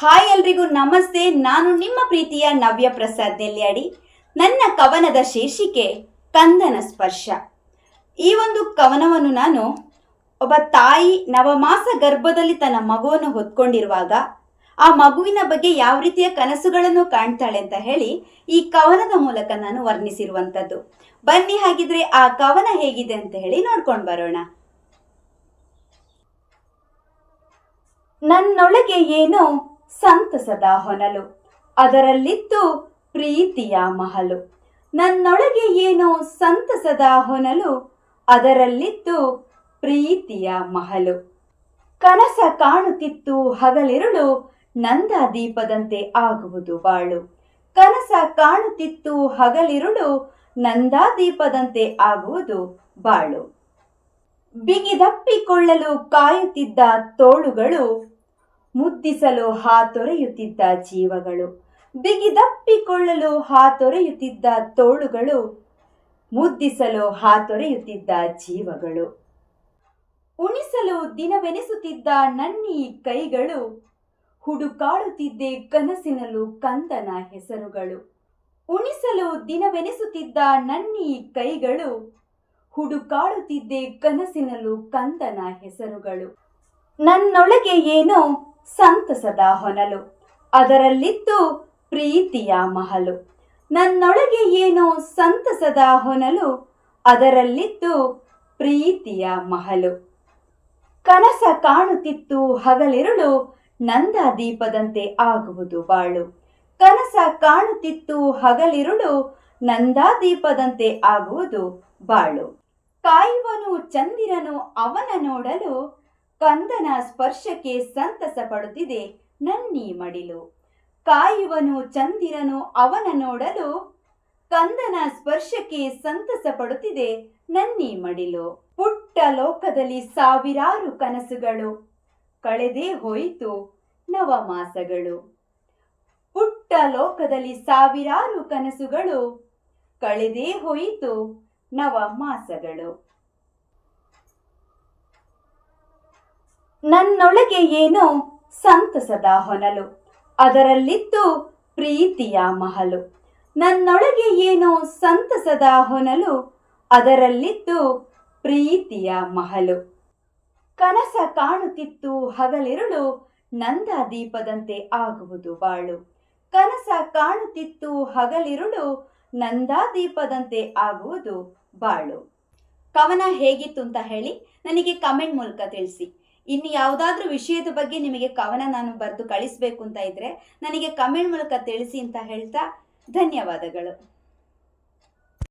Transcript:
Hi ಎಲ್ರಿಗೂ ನಮಸ್ತೆ. ನಾನು ನಿಮ್ಮ ಪ್ರೀತಿಯ ನವ್ಯ ಪ್ರಸಾದ್ ನೆಲ್ಯಾಡಿ ನನ್ನ ಕವನದ ಶೀರ್ಷಿಕೆ, ಕಂದನ ಸ್ಪರ್ಶ. ಈ ಒಂದು ಕವನವನ್ನು ನಾನು ಒಬ್ಬ ತಾಯಿ ನವಮಾಸ ಗರ್ಭದಲ್ಲಿ ತನ್ನ ಮಗುವನ್ನು ಹೊತ್ಕೊಂಡಿರುವಾಗ, ಆ ಮಗುವಿನ ಬಗ್ಗೆ ಯಾವ ರೀತಿಯ ಕನಸುಗಳನ್ನು ಕಾಣ್ತಾಳೆ ಅಂತ ಹೇಳಿ ಈ ಕವನದ ಮೂಲಕ ನಾನು ವರ್ಣಿಸಿರುವಂಥದ್ದು. ಬನ್ನಿ, ಹಾಗಿದ್ರೆ ಆ ಕವನ ಹೇಗಿದೆ ಅಂತ ಹೇಳಿ ನೋಡ್ಕೊಂಡು ಬರೋಣ. ನನ್ನೊಳಗೆ ಏನೋ ಸಂತಸದ ಹೊನಲು. ಅದರಲ್ಲಿತ್ತು ಪ್ರೀತಿಯ ಮಹಲು. ನನ್ನೊಳಗೆ ಏನೋ ಸಂತಸದ ಹೊನಲು ಅದರಲ್ಲಿತ್ತು ಪ್ರೀತಿಯ ಮಹಲು. ಕನಸ ಕಾಣುತ್ತಿತ್ತು ಹಗಲಿರುಳು ನಂದ ದೀಪದಂತೆ ಆಗುವುದು ಬಾಳು. ಕನಸ ಕಾಣುತ್ತಿತ್ತು ಹಗಲಿರುಳು, ನಂದಾದೀಪದಂತೆ ಆಗುವುದು ಬಾಳು. ಬಿಗಿದಪ್ಪಿಕೊಳ್ಳಲು ಕಾಯುತ್ತಿದ್ದ ತೋಳುಗಳು ಮುದ್ದಿಸಲು ಹಾತೊರೆಯುತ್ತಿದ್ದ ಜೀವಗಳು, ಬಿಗಿದಪ್ಪಿಕೊಳ್ಳಲು ಹಾತೊರೆಯುತ್ತಿದ್ದ ತೋಳುಗಳು, ಮುದ್ದಿಸಲು ಹಾತೊರೆಯುತ್ತಿದ್ದ ಜೀವಗಳು. ಉಣಿಸಲು ದಿನವೆನಿಸುತ್ತಿದ್ದ ನನ್ನಿ ಕೈಗಳು, ಹುಡುಕಾಡುತ್ತಿದ್ದೆ ಕನಸಿನಲು ಕಂದನ ಹೆಸರುಗಳು. ಉಣಿಸಲು ದಿನವೆನಿಸುತ್ತಿದ್ದ ನನ್ನಿ ಕೈಗಳು, ಹುಡುಕಾಡುತ್ತಿದ್ದೆ ಕನಸಿನಲು ಕಂದನ ಹೆಸರುಗಳು. ನನ್ನೊಳಗೆ ಏನೋ ಸಂತಸದ ಹೊನಲು. ಅದರಲ್ಲಿತ್ತು ಪ್ರೀತಿಯ ಮಹಲು. ನನ್ನೊಳಗೆ ಏನೋ ಸಂತಸದ ಹೊನಲು. ಅದರಲ್ಲಿತ್ತು ಪ್ರೀತಿಯ ಮಹಲು. ಕನಸ ಕಾಣುತ್ತಿತ್ತು ಹಗಲಿರುಳು. ನಂದ ದೀಪದಂತೆ ಆಗುವುದು ಬಾಳು. ಕನಸ ಕಾಣುತ್ತಿತ್ತು ಹಗಲಿರುಳು. ನಂದಾದೀಪದಂತೆ ಆಗುವುದು ಬಾಳು. ಕಾಯುವನು ಚಂದಿರನು ಅವನ ನೋಡಲು. ಕಂದನ ಸ್ಪರ್ಶಕ್ಕೆ ಸಂತಸ ಪಡುತ್ತಿದೆ ನನ್ನಿ ಮಡಿಲು. ಕಾಯುವನು ಚಂದಿರನು ಅವನ ನೋಡಲು ಕಂದನ ಸ್ಪರ್ಶಕ್ಕೆ ಸಂತಸ ಪಡುತ್ತಿದೆ ನನ್ನಿ ಮಡಿಲು. ಪುಟ್ಟ ಲೋಕದಲ್ಲಿ ಸಾವಿರಾರು ಕನಸುಗಳು. ಕಳೆದೇ ಹೋಯಿತು ನವಮಾಸಗಳು. ಪುಟ್ಟ ಲೋಕದಲ್ಲಿ ಸಾವಿರಾರು ಕನಸುಗಳು. ಕಳೆದೇ ಹೋಯಿತು ನವಮಾಸಗಳು. ನನ್ನೊಳಗೆ ಏನೋ ಸಂತಸದ ಹೊನಲು. ಅದರಲ್ಲಿತ್ತು ಪ್ರೀತಿಯ ಮಹಲು. ನನ್ನೊಳಗೆ ಏನೋ ಸಂತಸದ ಹೊನಲು. ಅದರಲ್ಲಿತ್ತು ಪ್ರೀತಿಯ ಮಹಲು. ಕನಸ ಕಾಣುತ್ತಿತ್ತು ಹಗಲಿರುಳು. ನಂದ ದೀಪದಂತೆ ಆಗುವುದು ಬಾಳು. ಕನಸ ಕಾಣುತ್ತಿತ್ತು ಹಗಲಿರುಳು. ನಂದಾದೀಪದಂತೆ ಆಗುವುದು ಬಾಳು. ಕವನ ಹೇಗಿತ್ತು ಅಂತ ಹೇಳಿ ನನಗೆ ಕಮೆಂಟ್ ಮೂಲಕ ತಿಳಿಸಿ. ಇನ್ನು ಯಾವುದಾದ್ರೂ ವಿಷಯದ ಬಗ್ಗೆ ನಿಮಗೆ ಕವನ ನಾನು ಬರೆದು ಕಳಿಸ್ಬೇಕು ಅಂತ ಇದ್ರೆ ನನಗೆ ಕಮೆಂಟ್ ಮೂಲಕ ತಿಳಿಸಿ ಅಂತ ಹೇಳ್ತಾ ಧನ್ಯವಾದಗಳು.